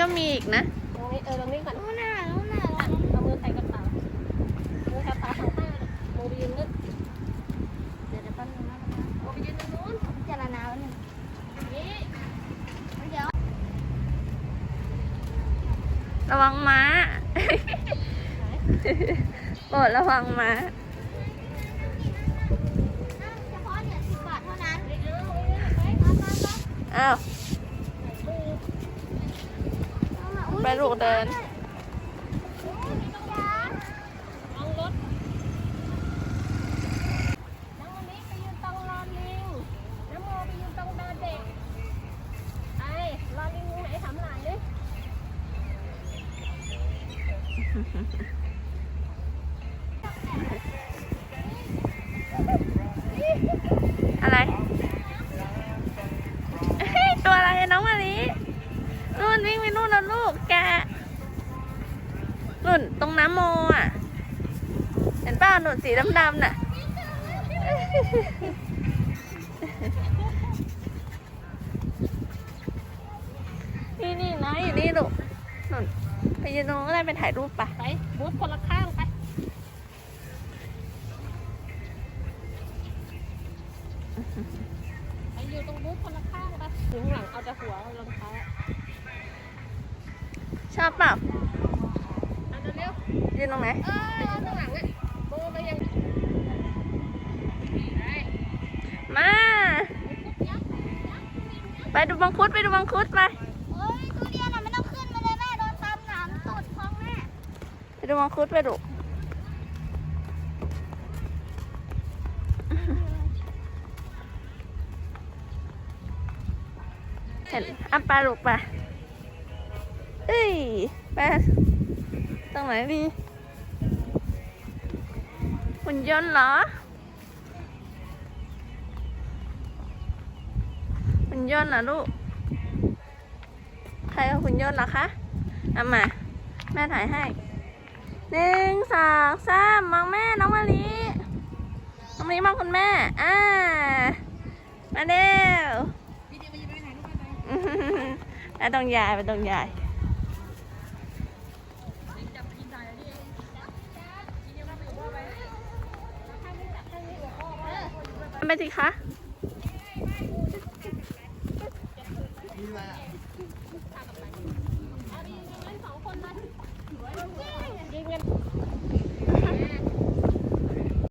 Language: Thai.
ก็มีอีกนะตรงนี้เออตรงนี้ก่อนนู่นน่ะนู่นน่ะอะเอามือใส่กระเป๋ามือแถวขาข้างข้างมือไปยืนนึกเดี๋ยวเดี๋ยวแป๊บนึงนะมือไปยืนตรงนู้นพิจารณาไว้หนึ่งนี่เดี๋ยวระวังม้าโปรดระวังม้าเฉพาะเหรียญสิบบาทเท่านั้นไม่เอาไม่เอาไปมามามาอ้าว เอามาอุ๊ย ไปลูกเดินอุ๊ยมี กแกนู่นตรงน้ำโมอะ เห็นป้าหนุนสีดำๆน่ะ นี่นี่น้อยอยู่นี่ลูกนุ่นไปยืนตรงนู้นก็ได้ไปถ่ายรูปปะไปบูธคนละข้างไปไปอยู่ตรงบูธคนละข้างไปถึงหลังเอาแต่หัวรองเท้า ชอบเปล่าอันเร็วยืนตรงไหน เออเอาข้างหลังอะโบไปยังไปมา ไปดูบังคุดไปดูบังคุดไปเฮ้ยทุเรียนอะไม่ต้องขึ้นมาเลยแม่โดนตามหนามตุดของแม่ไปดูมังคุดไปดูเห็นอะปลาลูกปลาเอ้ย ปลาตรงไหนดีหุ่นยนต์เหรอหุ่นยนต์เหรอลูก ใครเอาหุ่นยนต์เหรอคะเอามา แม่ถ่ายให้หนึ่งสองสามมองแม่น้องมะลิน้องมะลิมองคุณแม่ อ่า มาเร็วไปตรงยายไปตรงยาย ไปสิคะ